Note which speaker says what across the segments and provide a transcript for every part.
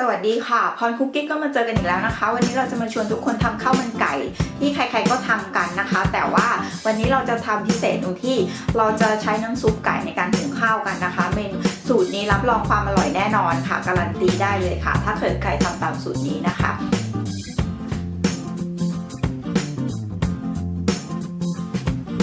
Speaker 1: สวัสดีค่ะ พรคุกกิ้ก็มาเจอกันอีกแล้วนะคะ วันนี้เราจะมาชวนทุกคนทำข้าวมันไก่ ที่ใครๆก็ทำกันนะคะ แต่ว่าวันนี้เราจะทำพิเศษตรงที่เราจะใช้น้ำซุปไก่ในการหุงข้าวกันนะคะ เมนูสูตรนี้รับรองความอร่อยแน่นอนค่ะ การันตีได้เลยค่ะ ถ้าเกิดใครทำตามสูตรนี้นะคะ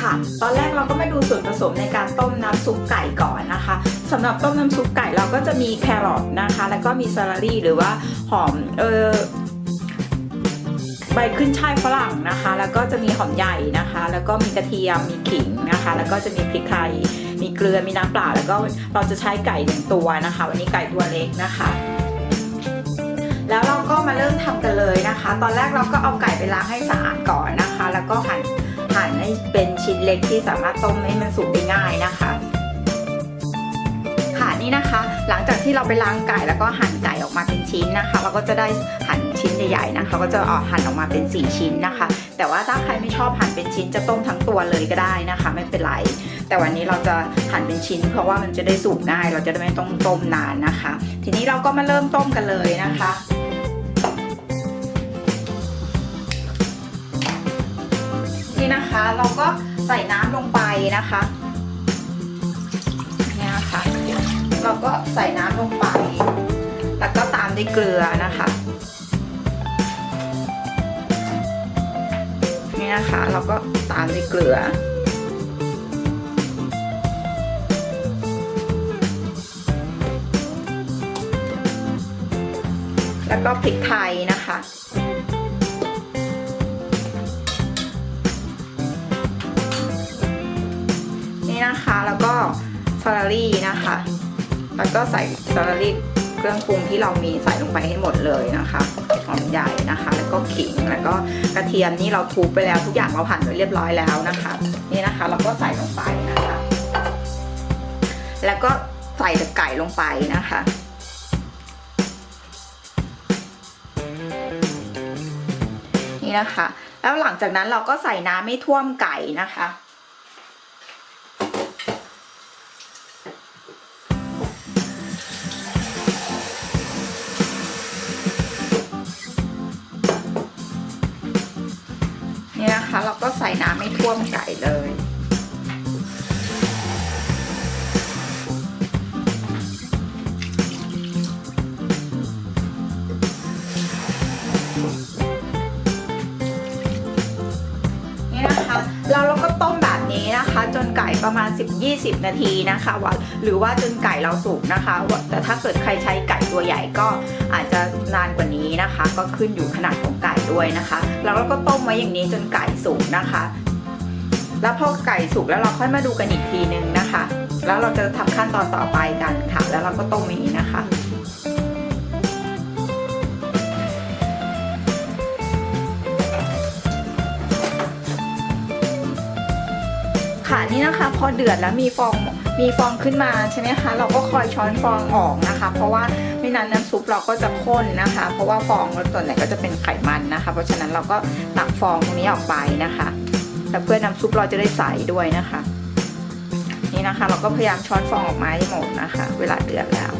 Speaker 1: ค่ะตอนแรกเราก็มาดูส่วนผสมในการต้มน้ำซุปไก่ก่อนนะคะ สำหรับต้มน้ำซุปไก่เราก็จะมีแครอทนะคะ แล้วก็มีซาลารี่หรือว่าหอมเออใบขึ้นช่ายฝรั่งนะคะ แล้วก็จะมีหอมใหญ่นะคะ แล้วก็มีกระเทียม มีขิงนะคะ แล้วก็จะมีพริกไทย มีเกลือ มีน้ำเปล่า แล้วก็เราจะใช้ไก่หนึ่งตัวนะคะ วันนี้ไก่ตัวเล็กนะคะ แล้วเราก็มาเริ่มทำกันเลยนะคะ ตอนแรกเราก็เอาไก่ไปล้างให้สะอาดก่อนนะคะ แล้วก็หั่นหั่นให้เป็นชิ้นเล็กที่สามารถต้มให้มันสุกได้ง่ายนะคะ นี่นะคะ หลังจากที่เราไปล้างไก่แล้วก็หั่นไก่ออกมาเป็นชิ้นนะคะ เราก็จะได้หั่นชิ้นใหญ่ๆนะคะ ก็จะออกหั่นออกมาเป็น 4 ชิ้นนะคะ แต่ว่าถ้าใครไม่ชอบหั่นเป็นชิ้นจะต้มทั้งตัวเลยก็ได้นะคะ ไม่เป็นไร แต่วันนี้เราจะหั่นเป็นชิ้น เพราะว่ามันจะได้สุกง่าย เราจะได้ไม่ต้องต้มนานนะคะ ทีนี้เราก็มาเริ่มต้มกันเลยนะคะนี่นะคะเราก็ใส่น้ำลงไปนะคะ เราก็ใส่น้ำลงไป แล้วก็ตามด้วยเกลือนะคะ นี่นะคะ เราก็ตามด้วยเกลือ แล้วก็พริกไทยนะคะนี่นะคะแล้วก็ซาลารี่นะคะ แล้วก็ใส่ซาลารี่เครื่องปรุงที่เรามีใส่ลงไปให้หมดเลยนะคะหอมใหญ่นะคะ แล้วก็ขิงแล้วก็กระเทียมนี่เราทุบไปแล้วทุกอย่างเราหั่นไว้เรียบร้อยแล้วนะคะ นี่นะคะเราก็ใส่ลงไปนะคะ แล้วก็ใส่ไก่ลงไปนะคะนี่นะคะ แล้วหลังจากนั้นเราก็ใส่น้ำไม่ท่วมไก่นะคะ ท่วมไก่เลย นี่นะคะแล้วเราก็ต้มแบบนี้นะคะ จนไก่ประมาณ 10-20 นาทีนะคะว่าหรือว่าจนไก่เราสุกนะคะว่าแต่ถ้าเกิดใครใช้ไก่ตัวใหญ่ก็อาจจะนานกว่านี้นะคะ ก็ขึ้นอยู่ขนาดของไก่ด้วยนะคะ แล้วเราก็ต้มไว้อย่างนี้จนไก่สุกนะคะ แล้วพอไก่สุกแล้วเราค่อยมาดูกันอีกทีนึงนะคะ แล้วเราจะทำขั้นตอนต่อไปกันค่ะ แล้วเราก็ต้มอย่างนี้นะคะค่ะนี่นะคะพอเดือดแล้วมีฟองมีฟองขึ้นมาใช่ไหมคะเราก็คอยช้อนฟองออกนะคะ เพราะว่าไม่นั้นน้ำซุปเราก็จะข้นนะคะ เพราะว่าฟองส่วนใหญ่ก็จะเป็นไขมันนะคะ เพราะฉะนั้นเราก็ตักฟองตรงนี้ออกไปนะคะ แต่เพื่อน้ำซุปเราจะได้ใสด้วยนะคะ นี่นะคะ เราก็พยายามช้อนฟองออกมาให้หมดนะคะ เวลาเดือดแล้ว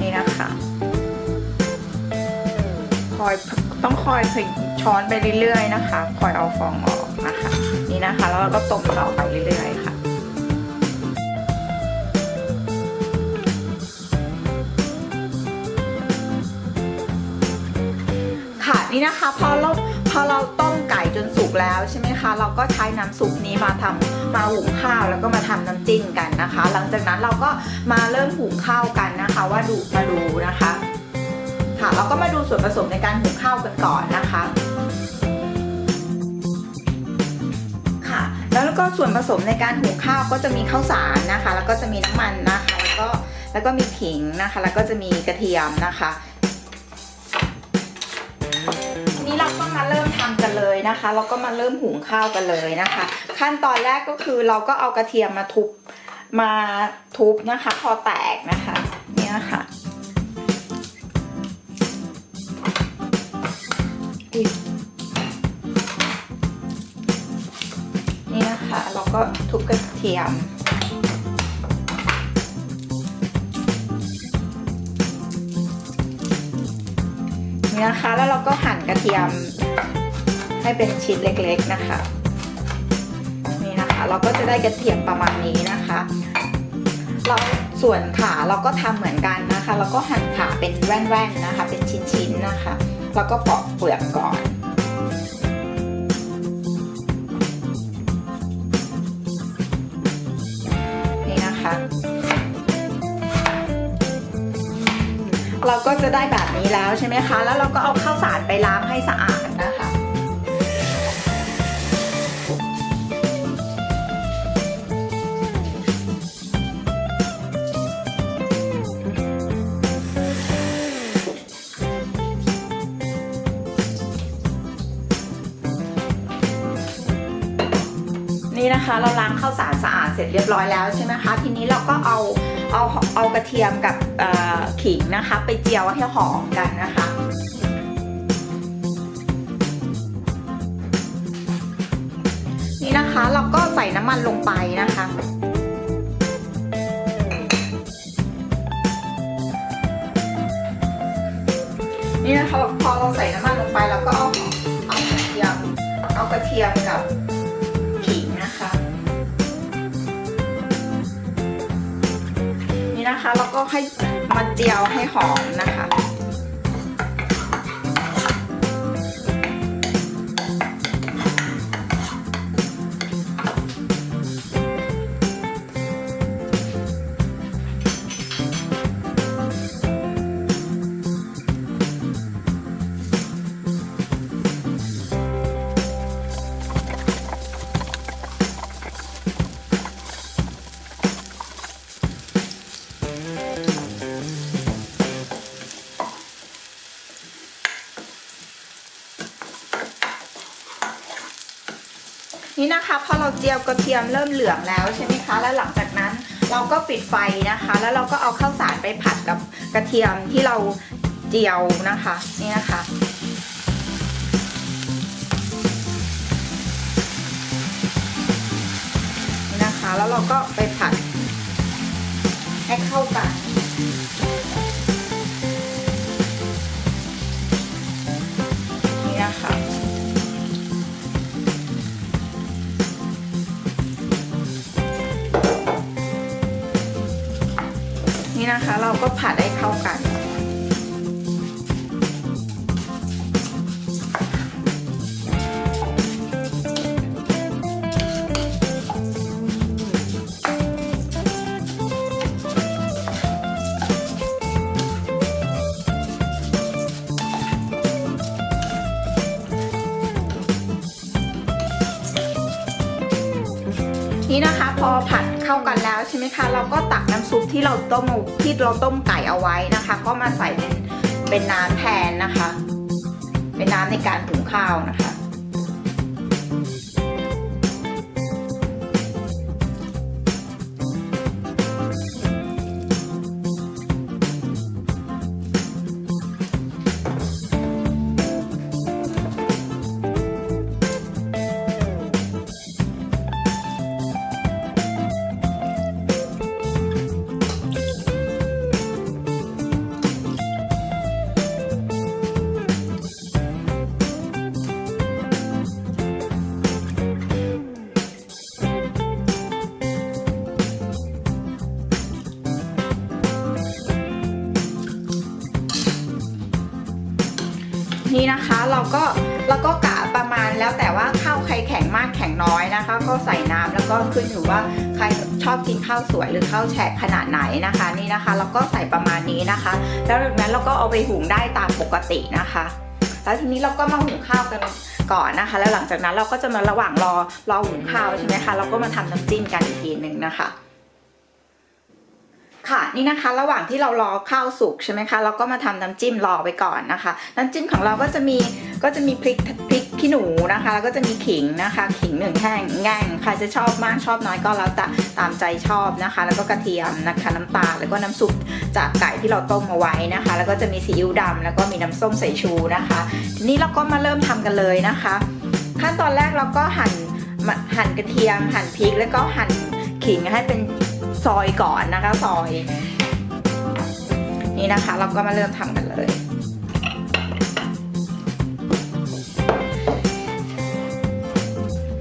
Speaker 1: นี่นะคะคอยต้องคอยช้อนไปเรื่อยๆนะคะ คอยเอาฟองออกนะคะ นี่นะคะ แล้วเราก็ต้มต่อไปเรื่อยๆค่ะ นี่นะคะ พอเราพอเราต้มไก่จนสุกแล้วใช่ไหมคะ เราก็ใช้น้ำซุปนี้มาทำมาหุงข้าวแล้วก็มาทำน้ำจิ้มกันนะคะ หลังจากนั้นเราก็มาเริ่มหุงข้าวกันนะคะ ว่าดูมาดูนะคะ ค่ะเราก็มาดูส่วนผสมในการหุงข้าวกันก่อนนะคะค่ะแล้วก็ส่วนผสมในการหุงข้าวก็จะมีข้าวสารนะคะ แล้วก็จะมีน้ำมันนะคะ แล้วก็แล้วก็มีขิงนะคะ แล้วก็จะมีกระเทียมนะคะ ทำกันเลยนะคะเราก็มาเริ่มหุงข้าวกันเลยนะคะ ขั้นตอนแรกก็คือเราก็เอากระเทียมมาทุบมาทุบนะคะ พอแตกนะคะ เนี่ยค่ะอุ๊ยเราก็ทุบกระเทียมนี่นะคะแล้วเราก็หั่นกระเทียม ให้เป็นชิ้นเล็กๆนะคะ นี่นะคะเราก็จะได้กระเทียมประมาณนี้นะคะเราส่วนขาเราก็ทำเหมือนกันนะคะเราก็หั่นขาเป็นแว่นๆนะคะ เป็นชิ้นๆนะคะ แล้วก็ปอกเปลือกก่อนนี่นะคะ เราก็จะได้แบบนี้แล้วใช่ไหมคะ แล้วเราก็เอาข้าวสารไปล้างให้สะอาด นี่นะคะเราล้างข้าวสารสะอาดเสร็จเรียบร้อยแล้วใช่ไหมคะ ทีนี้เราก็เอาเอาเอากระเทียมกับขิงนะคะ ไปเจียวให้หอมกันนะคะนี่นะคะเราก็ใส่น้ำมันลงไปนะคะ นี่นะคะพอเราใส่น้ำมันลงไปเราก็เอาเอากระเทียมเอากระเทียมกับ นะคะเราก็ให้มันเจียวให้หอมนะคะ นี่นะคะพอเราเจียวกระเทียมเริ่มเหลืองแล้วใช่ไหมคะ แล้วหลังจากนั้นเราก็ปิดไฟนะคะ แล้วเราก็เอาข้าวสารไปผัดกับกระเทียมที่เราเจียวนะคะนี่นะคะนี่นะคะแล้วเราก็ไปผัดให้เข้ากัน ก็ผัดให้เข้ากัน นี่นะคะ พอผัดเข้ากันแล้วใช่ไหมคะ เราก็ตักน้ำซุปที่เราต้มที่เราต้มไก่เอาไว้นะคะ ก็มาใส่เป็นเป็นน้ำแทนนะคะ เป็นน้ำในการหุงข้าวนะคะ แล้วแต่ว่าข้าวใครแข็งมากแข็งน้อยนะคะ ก็ใส่น้ำแล้วก็ขึ้นอยู่ว่าใครชอบกินข้าวสวยหรือข้าวแฉะขนาดไหนนะคะนี่นะคะเราก็ใส่ประมาณนี้นะคะ แล้วจากนั้นเราก็เอาไปหุงได้ตามปกตินะคะแล้วทีนี้เราก็มาหุงข้าวกันก่อนนะคะ แล้วหลังจากนั้นเราก็จะมาระหว่างรอรอหุงข้าวใช่ไหมคะเราก็มาทำน้ำจิ้มกันอีกทีหนึ่งนะคะ ค่ะนี่นะคะ ระหว่างที่เรารอข้าวสุกใช่ไหมคะเราก็มาทำน้ำจิ้มรอไปก่อนนะคะน้ำจิ้มของเราก็จะมีก็จะมีพริกพริกขี้หนูนะคะ แล้วก็จะมีขิงนะคะ ขิงหนึ่งแห้งแง่งใครจะชอบมากชอบน้อยก็แล้วแต่ตามใจชอบนะคะ แล้วก็กระเทียมนะคะน้ำตาลแล้วก็น้ำซุปจากไก่ที่เราต้มเอาไว้นะคะ แล้วก็จะมีซีอิ๊วดำแล้วก็มีน้ำส้มสายชูนะคะ ทีนี้เราก็มาเริ่มทำกันเลยนะคะ ขั้นตอนแรกเราก็หั่นหั่นกระเทียมหั่นพริกแล้วก็หั่นขิงให้เป็น ซอยก่อนนะคะซอย นี่นะคะ เราก็มาเริ่มทำกันเลย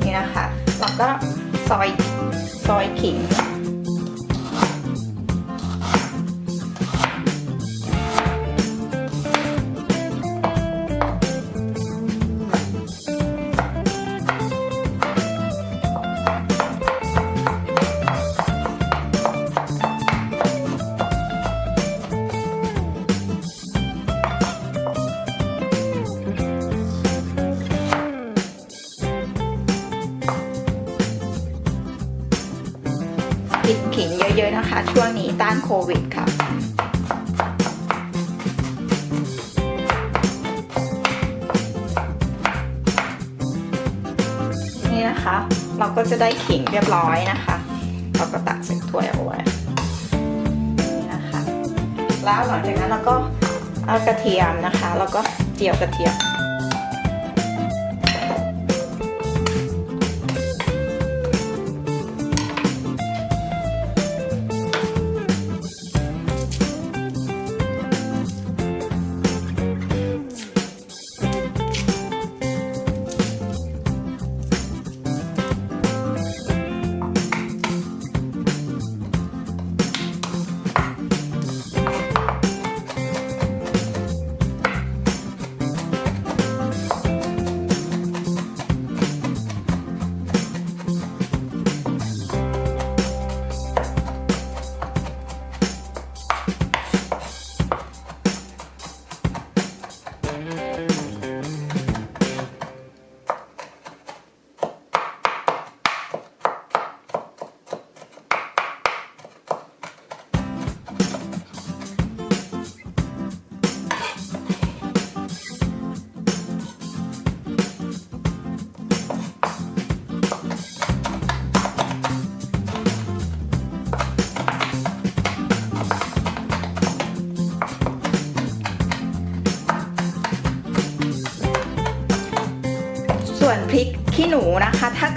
Speaker 1: นี่นะคะ เราก็ซอยซอยขิง ก็จะได้ขิงเรียบร้อยนะคะ เราก็ตักใส่ถ้วยเอาไว้นี่นะคะ แล้วหลังจากนั้นเราก็เอากระเทียมนะคะ แล้วก็เจียวกระเทียม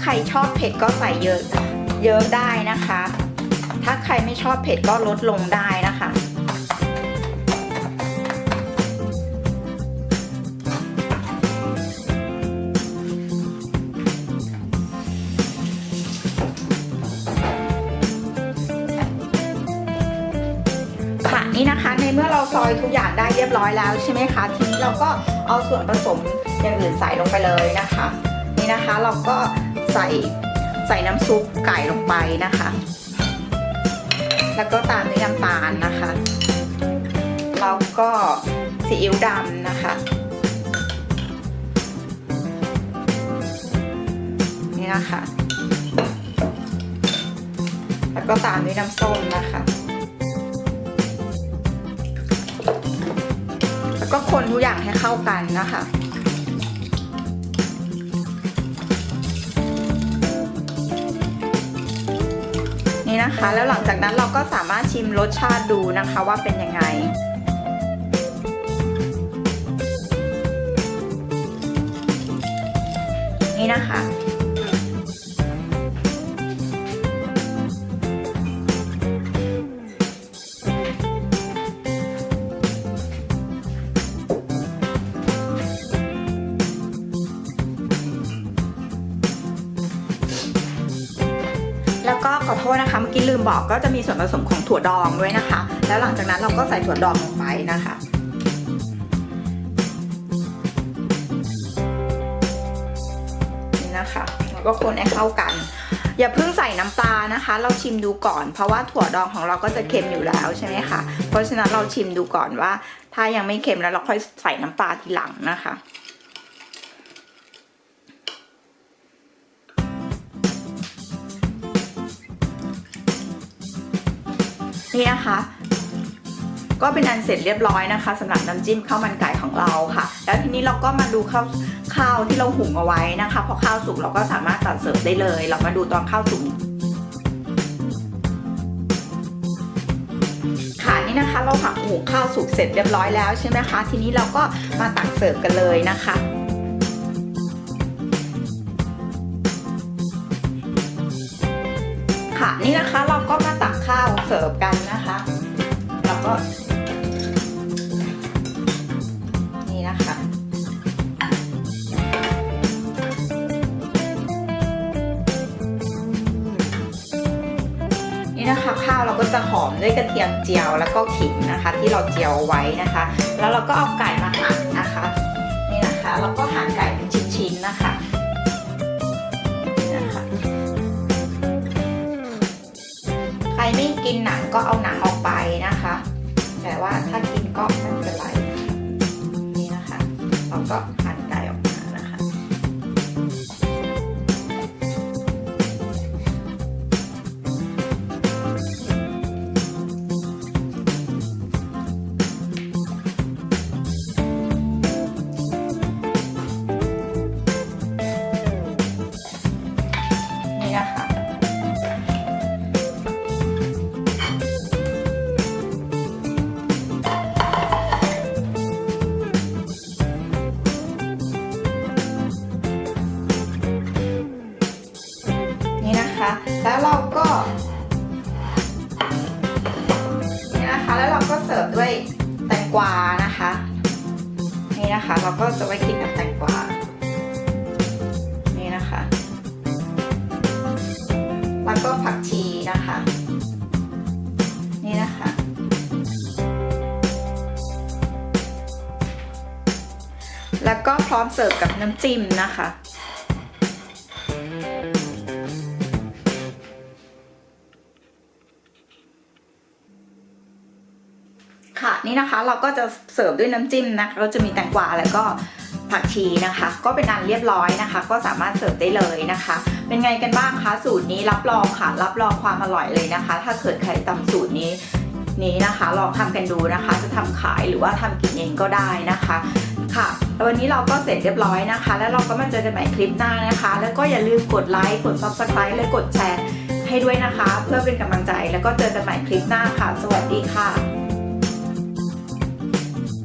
Speaker 1: ใครชอบเผ็ดก็ใส่เยอะ เยอะได้นะคะ ถ้าใครไม่ชอบเผ็ดก็ลดลงได้นะคะนี่นะคะในเมื่อเราซอยทุกอย่างได้เรียบร้อยแล้วใช่ไหมคะทีนี้เราก็เอาส่วนผสมอย่างอื่นใส่ลงไปเลยนะคะ นี่นะคะเราก็ ใส่ใส่น้ำซุปไก่ลงไปนะคะ แล้วก็ตามด้วยน้ำตาลนะคะแล้วก็ซีอิ๊วดำนะคะนี่นะคะแล้วก็ตามด้วยน้ำส้มนะคะ แล้วก็คนทุกอย่างให้เข้ากันนะคะ นะคะ แล้วหลังจากนั้นเราก็สามารถชิมรสชาติดูนะคะว่าเป็นยังไง นี่นะคะ บอกก็จะมีส่วนผสมของถั่วดองด้วยนะคะ แล้วหลังจากนั้นเราก็ใส่ถั่วดองลงไปนะคะนี่นะคะแล้วก็คนให้เข้ากัน อย่าเพิ่งใส่น้ำปลานะคะ เราชิมดูก่อน เพราะว่าถั่วดองของเราก็จะเค็มอยู่แล้วใช่ไหมคะเพราะฉะนั้นเราชิมดูก่อนว่า ถ้ายังไม่เค็มแล้วเราค่อยใส่น้ำปลาทีหลังนะคะ นี่นะคะ ก็เป็นอันเสร็จเรียบร้อยนะคะสำหรับน้ำจิ้มข้าวมันไก่ของเราค่ะ แล้วทีนี้เราก็มาดูข้าวข้าวที่เราหุงเอาไว้นะคะพอข้าวสุกเราก็สามารถตัดเสิร์ฟได้เลย เรามาดูตอนข้าวสุกค่ะนี่นะคะเราผักหุงข้าวสุกเสร็จเรียบร้อยแล้วใช่ไหมคะ ทีนี้เราก็มาตักเสิร์ฟกันเลยนะคะนี่นะคะเราก็มาตัก ข้าวเสิร์ฟกันนะคะแล้วก็ นี่นะคะนี่นะคะข้าวเราก็จะหอมด้วยกระเทียมเจียวแล้วก็ขิงนะคะ ที่เราเจียวไว้นะคะ แล้วเราก็เอาไก่มาหั่นนะคะ นี่นะคะแล้วก็หั่นไก่เป็นชิ้นๆนะคะ ไม่กินหนังก็เอาหนังออกไปนะคะ แต่ว่าถ้ากิน วานะคะ นี่นะคะ เราก็จะไว้กินกับแตงกวา นี่นะคะ แล้วก็ผักชีนะคะ นี่นะคะ แล้วก็พร้อมเสิร์ฟกับน้ำจิ้มนะคะ ค่ะนี่นะคะเราก็จะเสิร์ฟด้วยน้ำจิ้มนะคะก็จะมีแตงกวาแล้วก็ผักชีนะคะ ก็เป็นอันเรียบร้อยนะคะ ก็สามารถเสิร์ฟได้เลยนะคะ เป็นไงกันบ้างคะสูตรนี้รับรองค่ะ รับรองความอร่อยเลยนะคะ ถ้าเกิดใครตำสูตรนี้นี้นะคะ ลองทำกันดูนะคะ จะทำขายหรือว่าทำกินเองก็ได้นะคะค่ะแล้ววันนี้เราก็เสร็จเรียบร้อยนะคะ แล้วเราก็มาเจอกันใหม่คลิปหน้านะคะ แล้วก็อย่าลืมกดไลค์กด subscribe และกดแชร์ให้ด้วยนะคะ เพื่อเป็นกำลังใจแล้วก็เจอกันใหม่คลิปหน้าค่ะ สวัสดีค่ะ